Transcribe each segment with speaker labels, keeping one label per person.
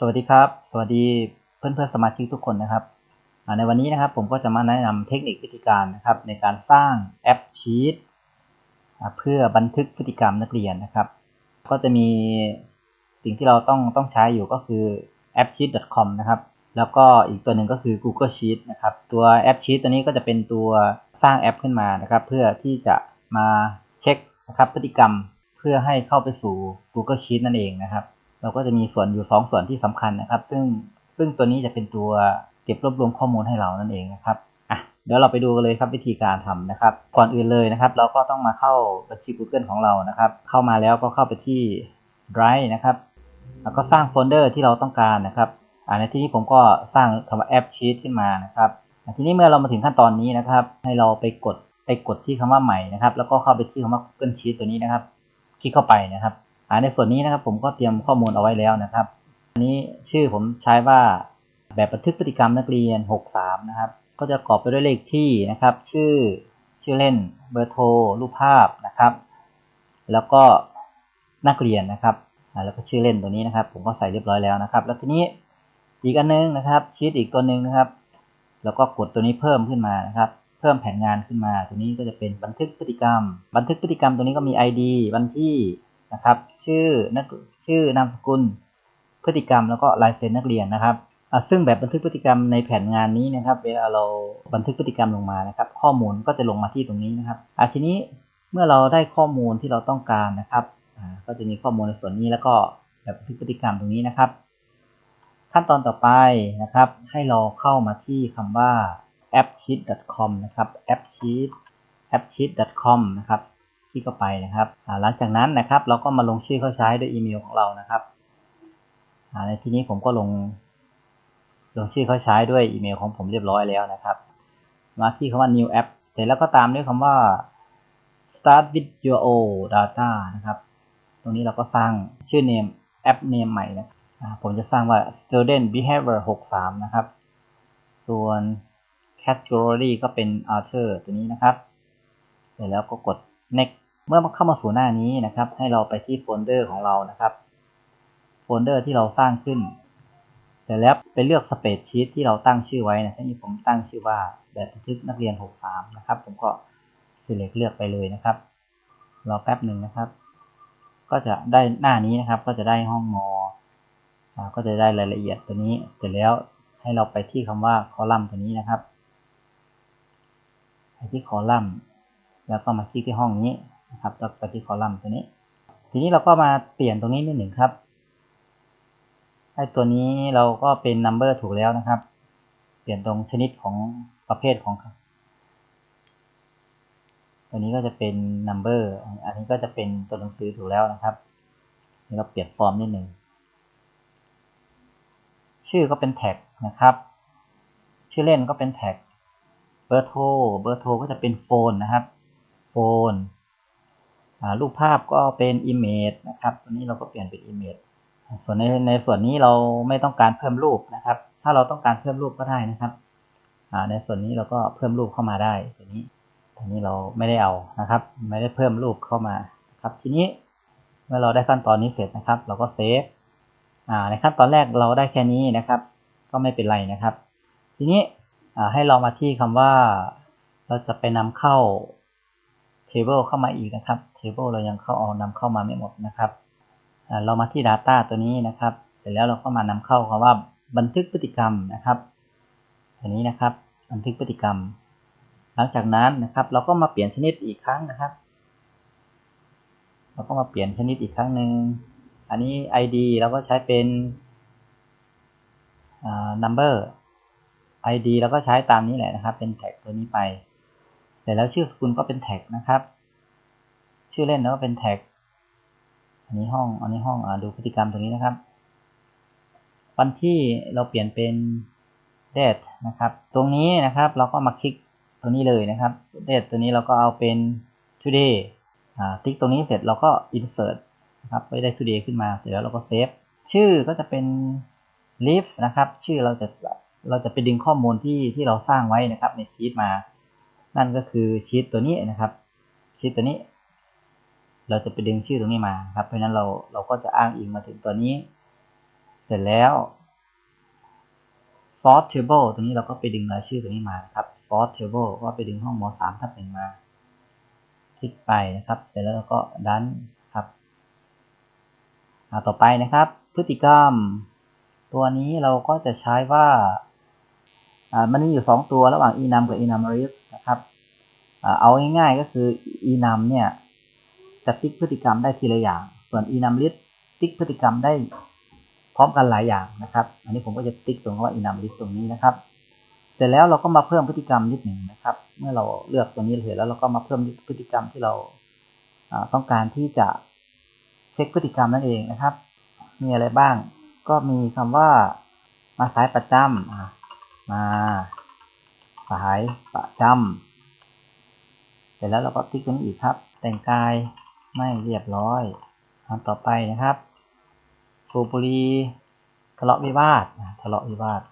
Speaker 1: สวัสดีครับ สวัสดีเพื่อนเพื่อนสมาชิกทุกคนนะครับ ในวันนี้นะครับผมก็จะมาแนะนำเทคนิควิธีการนะครับ ในการสร้างแอปชีตเพื่อบันทึกพฤติกรรมนักเรียนนะครับ ก็จะมีสิ่งที่เราต้องต้องใช้อยู่ก็คือ appsheet.com นะครับ แล้วก็อีกตัวหนึ่งก็คือ Google Sheet นะครับ ตัวแอปชีตตัวนี้ก็จะเป็นตัวสร้างแอปขึ้นมานะครับ เพื่อที่จะมาเช็คนะครับพฤติกรรมเพื่อให้เข้าไปสู่ Google Sheet นั่นเองนะครับ เราก็จะมีส่วนอยู่ 2 ส่วนที่สำคัญนะครับ ซึ่งซึ่งตัวนี้จะเป็นตัวเก็บรวบรวมข้อมูลให้เรานั่นเองนะครับอะเดี๋ยวเราไปดูกันเลยครับวิธีการทำนะครับ ก่อนอื่นเลยนะครับ เราก็ต้องมาเข้าบัญชี Google ของเรานะครับ เข้ามาแล้วก็เข้าไปที่ Drive นะครับ แล้วก็สร้างโฟลเดอร์ที่เราต้องการนะครับอ่าในที่นี้ผมก็สร้างคำว่าแอปชีตขึ้นมานะครับทีนี้เมื่อเรามาถึงขั้นตอนนี้นะครับ ให้เราไปกดไปกดที่คำว่าใหม่นะครับ แล้วก็เข้าไปที่คำว่า Google Sheet ตัวนี้นะครับ คลิกเข้าไปนะครับ ในส่วนนี้นะครับผมก็เตรียมข้อมูลเอาไว้แล้วนะครับอันนี้ชื่อผมใช้ว่าแบบบันทึกพฤติกรรมนักเรียน 63 นะครับ ก็จะประกอบไปด้วยเลขที่นะครับ ชื่อชื่อเล่นเบอร์โทรรูปภาพนะครับ แล้วก็นักเรียนนะครับแล้วก็ชื่อเล่นตัวนี้นะครับ ผมก็ใส่เรียบร้อยแล้วนะครับ แล้วทีนี้อีกอันนึงนะครับชีตอีกตัวหนึ่งนะครับ แล้วก็กดตัวนี้เพิ่มขึ้นมานะครับ เพิ่มแผนงานขึ้นมา ตัวนี้ก็จะเป็นบันทึกพฤติกรรม บันทึกพฤติกรรมตัวนี้ก็มี ID วันที่ นะครับ ชื่อนักชื่อนามสกุล พฤติกรรมแล้วก็ลายเซ็นนักเรียนนะครับอะซึ่งแบบบันทึกพฤติกรรมในแผนงานนี้นะครับ เวลาเราบันทึกพฤติกรรมลงมานะครับ ข้อมูลก็จะลงมาที่ตรงนี้นะครับอะทีนี้เมื่อเราได้ข้อมูลที่เราต้องการนะครับอ่าก็จะมีข้อมูลในส่วนนี้แล้วก็แบบบันทึกพฤติกรรมตรงนี้นะครับ ขั้นตอนต่อไปนะครับ ให้เราเข้ามาที่คำว่า appsheet.com นะครับ appsheet appsheet.com นะครับ ลิกเข้าไปนะครับหลังจากนั้นนะครับ เราก็มาลงชื่อเข้าใช้ด้วยอีเมลของเรานะครับในที่นี้ผมก็ลง ลงชื่อเข้าใช้ด้วยอีเมลของผมเรียบร้อยแล้วนะครับ มาที่คำว่า new app เสร็จแล้วก็ตามด้วยคำว่า start with your own data นะครับ ตรงนี้เราก็สร้างชื่อ name app name ใหม่นะผมจะสร้างว่า student behavior 63 นะครับ ส่วน category ก็เป็น author ตัวนี้นะครับ เสร็จแล้วก็กด next เมื่อเข้ามาสู่หน้านี้นะครับ ให้เราไปที่โฟลเดอร์ของเรานะครับ โฟลเดอร์ที่เราสร้างขึ้นเสร็จแล้วไปเลือก spreadsheet ที่เราตั้งชื่อไว้นะที่นี้ผมตั้งชื่อว่าแบบบันทึกนักเรียน 63 นะครับ ผมก็ select เลือกไปเลยนะครับรอแป๊บหนึ่งนะครับ ก็จะได้หน้านี้นะครับ ก็จะได้ห้องมอก็จะได้รายละเอียดตัวนี้ เสร็จแล้วให้เราไปที่คำว่าคอลัมน์ตัวนี้นะครับไปที่คอลัมน์ แล้วก็มาคลิกที่ห้องนี้ นะครับแล้วไปที่คอลัมน์ตัวนี้ ทีนี้เราก็มาเปลี่ยนตรงนี้นิดหนึ่งครับไอ้ตัวนี้เราก็เป็น number ถูกแล้วนะครับ เปลี่ยนตรงชนิดของประเภทของตัวนี้ก็จะเป็น number อันนี้ก็จะเป็นตัวหนังสือถูกแล้วนะครับนี่เราเปลี่ยนฟอร์มนิดหนึ่งชื่อก็เป็นแท็กนะครับ ชื่อเล่นก็เป็นแท็กเบอร์โทรเบอร์โทรก็จะเป็นโฟนนะครับ โฟน รูปภาพก็เป็น image นะครับ ตัวนี้เราก็เปลี่ยนเป็น image ส่วนในในส่วนนี้เราไม่ต้องการเพิ่มรูปนะครับ ถ้าเราต้องการเพิ่มรูปก็ได้นะครับ ในส่วนนี้เราก็เพิ่มรูปเข้ามาได้ ตัวนี้ตัวนี้เราไม่ได้เอานะครับ ไม่ได้เพิ่มรูปเข้ามาครับ ทีนี้เมื่อเราได้ขั้นตอนนี้เสร็จนะครับ เราก็เซฟในขั้นตอนแรกเราได้แค่นี้นะครับ ก็ไม่เป็นไรนะครับ ทีนี้ให้เรามาที่คำว่าเราจะไปนำเข้า table เข้ามาอีกนะครับ table เรายังเข้าเอานำเข้ามาไม่หมดนะครับ เรามาที่ data ตัวนี้นะครับ เสร็จแล้วเราก็มานำเข้าคำว่าบันทึกพฤติกรรมนะครับอันนี้นะครับ บันทึกพฤติกรรม หลังจากนั้นนะครับ เราก็มาเปลี่ยนชนิดอีกครั้งนะครับ เราก็มาเปลี่ยนชนิดอีกครั้งหนึ่งอันนี้ ID เราก็ใช้เป็น number ID เราก็ใช้ตามนี้แหละนะครับ เป็นแท็กตัวนี้ไป สร็จแล้วชื่อสกุลก็เป็นแท็กนะครับ ชื่อเล่นเราก็เป็นแท็ก อันนี้ห้อง อันนี้ห้องอดูพฤติกรรมตรงนี้นะครับ วันที่เราเปลี่ยนเป็น date นะครับ ตรงนี้นะครับเราก็มาคลิกตรงนี้เลยนะครับ date ตัวนี้เราก็เอาเป็น today อ่าติ๊กตรงนี้เสร็จเราก็ insert นะครับไปได้ today ขึ้นมาเสร็จแล้วเราก็เซฟชื่อก็จะเป็น list นะครับ ชื่อเราจะเราจะไปดึงข้อมูลที่ที่เราสร้างไว้นะครับในชีตมา นั่นก็คือชีตตัวนี้นะครับชีตตัวนี้ เราจะไปดึงชื่อตรงนี้มาครับเพราะฉะนั้นเราเราก็จะอ้างอิงมาถึงตัวนี้ เสร็จแล้ว source table ตรงนี้เราก็ไปดึงรายชื่อตัวนี้มาครับ source table ก็ไปดึงห้องหม3ทับหนึ่งมา คลิกไปนะครับ เสร็จแล้วเราก็ดันครับต่อไปนะครับ พฤติกรรม ตัวนี้เราก็จะใช้ว่า มันมีอยู่สองตัวระหว่าง enum กับ enumerate นะครับอเอาง่ายๆก็คือ enum เนี่ยจะติ๊กพฤติกรรมได้ทีละอย่าง ส่วน enumerate ติ๊กพฤติกรรมได้พร้อมกันหลายอย่างนะครับ อันนี้ผมก็จะติ๊กตรงว่า enumerate ตรงนี้นะครับ เสร็จแล้วเราก็มาเพิ่มพฤติกรรมนิดหนึ่งนะครับ เมื่อเราเลือกตัวนี้เสร็จแล้วเราก็มาเพิ่มพฤติกรรมที่เราต้องการที่จะเช็คพฤติกรรมนั่นเองนะครับ มีอะไรบ้าง ก็มีคำว่ามาสายประจำ มาสายประจำเสร็จแล้วเราก็ติ๊กตรงนี้อีกครับ แต่งกายไม่เรียบร้อยอันต่อไปนะครับสูบบุหรี่ทะเลาะวิวาททะเลาะวิวาท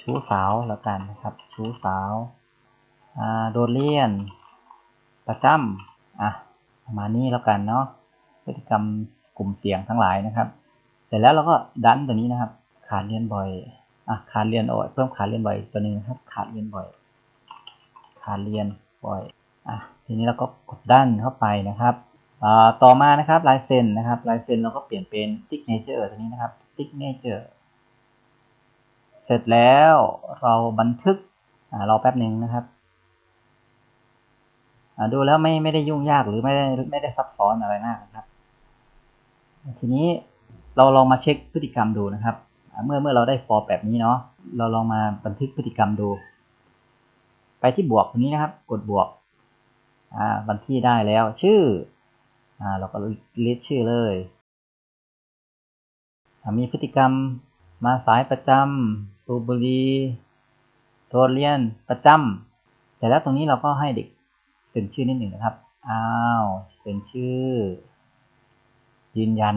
Speaker 1: ชู้สาวแล้วกันนะครับ ชู้สาวโดดเรียน ประจำอะประมาณนี้แล้วกันเนาะพฤติกรรมกลุ่มเสี่ยงทั้งหลายนะครับ เสร็จแล้วเราก็ดันตัวนี้นะครับ ขาดเรียนบ่อย อะขาดเรียนอ่อยเพิ่มขาดเรียนบ่อยตัวหนึ่งครับขาดเรียนบ่อย ขาดเรียนบ่อยอะทีนี้เราก็กดดันเข้าไปนะครับอ่าต่อมานะครับลายเซ็นนะครับลายเซ็นเราก็เปลี่ยนเป็น signature ตัวนี้นะครับ signature เสร็จแล้วเราบันทึกอ่ารอแป๊บหนึ่งนะครับดูแล้วไม่ไม่ได้ยุ่งยากหรือไม่ได้ไม่ได้ซับซ้อนอะไรมากนะครับ ทีนี้เราลองมาเช็คพฤติกรรมดูนะครับ เมื่อเมื่อเราได้ฟอร์แบบนี้เนาะเราลองมาบันทึกพฤติกรรมดู ไปที่บวกตรงนี้นะครับ กดบวกบันที่ได้แล้วชื่ออเราก็ลิสต์ชื่อเลยมีพฤติกรรมมาสายประจำสูบบุหรี่โดดเรียนประจำแต่แล้วตรงนี้เราก็ให้เด็กเซ็นชื่อนิดหนึ่งนะครับอ้าวเซ็นชื่อ ยืนยัน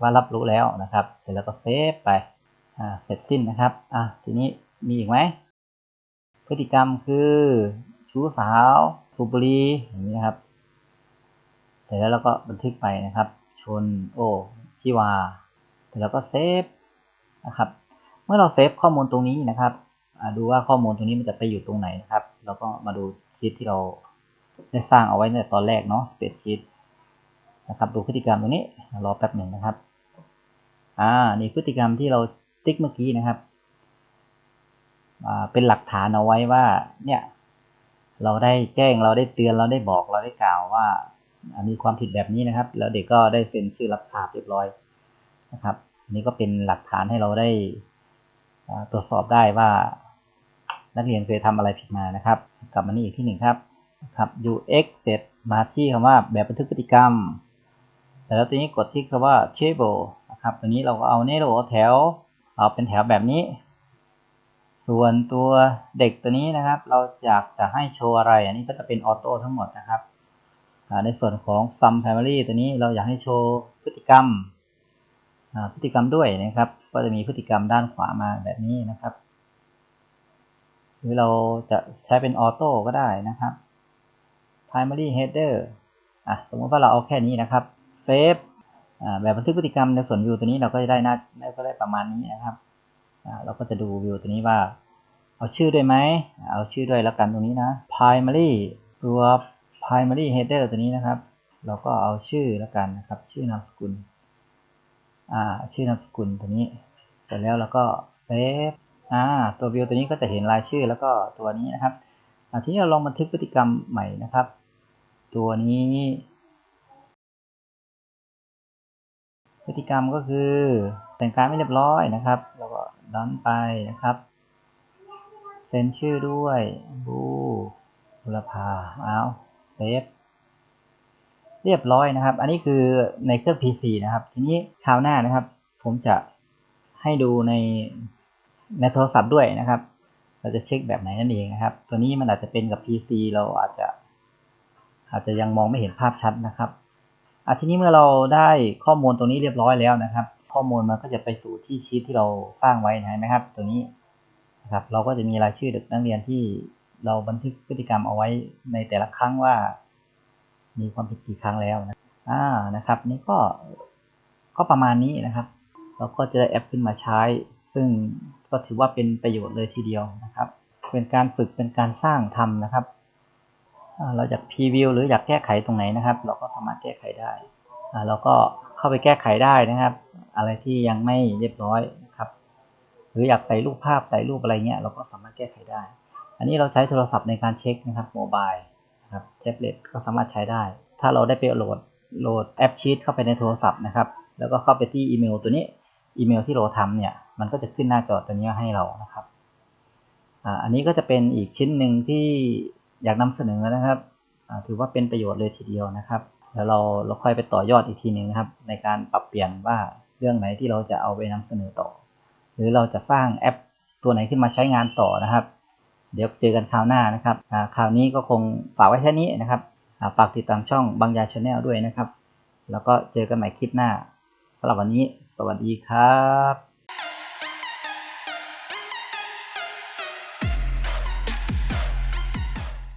Speaker 1: ว่ารับรู้แล้วนะครับ เสร็จแล้วก็เซฟไป เสร็จสิ้นนะครับ อะทีนี้มีอีกไหม พฤติกรรมคือชู้สาวสูบบุหรี่อย่างนี้นะครับเสร็จแล้วเราก็บันทึกไปนะครับ ชนโอชิวาเสร็จแล้วก็เซฟนะครับ เมื่อเราเซฟข้อมูลตรงนี้นะครับดูว่าข้อมูลตรงนี้มันจะไปอยู่ตรงไหนนะครับ เราก็มาดูชีตที่เราได้สร้างเอาไว้ในตอนแรกเนาะสเปซชีตนะครับ ดูพฤติกรรมตรงนี้รอแป๊บหนึ่งนะครับ อ่า นี่พฤติกรรมที่เรา ติ๊กเมื่อกี้นะครับเป็นหลักฐานเอาไว้ว่าเนี่ยเราได้แจ้งเราได้เตือนเราได้บอกเราได้กล่าวว่ามีความผิดแบบนี้นะครับ แล้วเด็กก็ได้เซ็นชื่อรับทราบเรียบร้อยนะครับนี่ก็เป็นหลักฐานให้เราได้ตรวจสอบได้ว่า นักเรียนเคยทำอะไรผิดมานะครับ กลับมานี่อีกที่หนึ่งครับครับ ux เสร็จมาที่คำว่าแบบบันทึกพฤติกรรม แล้วตัวนี้กดที่คำว่า table นะครับตัวนี้เราก็เอาเนโรแถว เอาเป็นแถวแบบนี้ ส่วนตัวเด็กตัวนี้นะครับ เราอยากจะให้โชว์อะไร อันนี้ก็จะเป็นออโต้ทั้งหมดนะครับ ในส่วนของ sum primary ตัวนี้เราอยากให้โชว์พฤติกรรม พฤติกรรมด้วยนะครับ ก็จะมีพฤติกรรมด้านขวามาแบบนี้นะครับ หรือเราจะใช้เป็นออโต้ก็ได้นะครับ primary header อะสมมติว่าเราเอาแค่นี้นะครับ save แบบบันทึกพฤติกรรมในส่วน view ตัวนี้เราก็จะได้หน้าก็ได้ประมาณนี้นะครับเราก็จะดู view ตัวนี้ว่า เอาชื่อด้วยไหมเอาชื่อด้วยแล้วกันตรงนี้นะ primary ตัว primary header ตัวนี้นะครับ เราก็เอาชื่อแล้วกันนะครับ ชื่อนามสกุลชื่อนามสกุลตัวนี้เสร็จแล้วเราก็เซฟตัววิวตัวนี้ก็จะเห็นรายชื่อแล้วก็ตัวนี้นะครับทีนี้เราลองบันทึกพฤติกรรมใหม่นะครับ ตัวนี้ พฤติกรรมก็คือแต่งกายไม่เรียบร้อยนะครับ แล้วก็ดันไปนะครับ เซ็นชื่อด้วยบูบุรพาเอาเซฟเรียบร้อยนะครับ อันนี้คือในเครื่อง PC นะครับ ทีนี้คราวหน้านะครับ ผมจะให้ดูในในโทรศัพท์ด้วยนะครับ เราจะเช็คแบบไหนนั่นเองนะครับ ตัวนี้มันอาจจะเป็นกับ PC เราอาจจะ อาจจะยังมองไม่เห็นภาพชัดนะครับ อะทีนี้เมื่อเราได้ข้อมูลตรงนี้เรียบร้อยแล้วนะครับ ข้อมูลมันก็จะไปสู่ที่ชีตที่เราสร้างไว้นะไหมครับ ตัวนี้นะครับเราก็จะมีรายชื่อเด็กนักเรียนที่เราบันทึกพฤติกรรมเอาไว้ในแต่ละครั้งว่า มีความผิดกี่ครั้งแล้วนะอ่านะครับ นี่ก็ก็ประมาณนี้นะครับ เราก็จะได้แอปขึ้นมาใช้ ซึ่งก็ถือว่าเป็นประโยชน์เลยทีเดียวนะครับ เป็นการฝึกเป็นการสร้างทำนะครับ เราอยากพรีวิวหรืออยากแก้ไขตรงไหนนะครับ เราก็สามารถแก้ไขได้เราก็เข้าไปแก้ไขได้นะครับ อะไรที่ยังไม่เรียบร้อยนะครับ หรืออยากใส่รูปภาพใส่รูปอะไรเงี้ยเราก็สามารถแก้ไขได้ อันนี้เราใช้โทรศัพท์ในการเช็คนะครับโมบายนะครับแท็บเล็ตก็สามารถใช้ได้ ถ้าเราได้ไปโหลดโหลดแอปชีตเข้าไปในโทรศัพท์นะครับแล้วก็เข้าไปที่อีเมลตัวนี้อีเมลที่เราทำเนี่ยมันก็จะขึ้นหน้าจอตัวนี้ให้เรานะครับอันนี้ก็จะเป็นอีกชิ้นหนึ่งที่ อยากนำเสนอนะครับถือว่าเป็นประโยชน์เลยทีเดียวนะครับแล้วเราเราค่อยไปต่อยอดอีกทีหนึ่งนะครับ ในการปรับเปลี่ยนว่าเรื่องไหนที่เราจะเอาไปนำเสนอต่อ หรือเราจะสร้างแอปตัวไหนขึ้นมาใช้งานต่อนะครับ เดี๋ยวเจอกันคราวหน้านะครับคราวนี้ก็คงฝากไว้แค่นี้นะครับฝากติดตามช่องบางยาชาแนลด้วยนะครับ แล้วก็เจอกันใหม่คลิปหน้าสำหรับวันนี้ สวัสดีครับ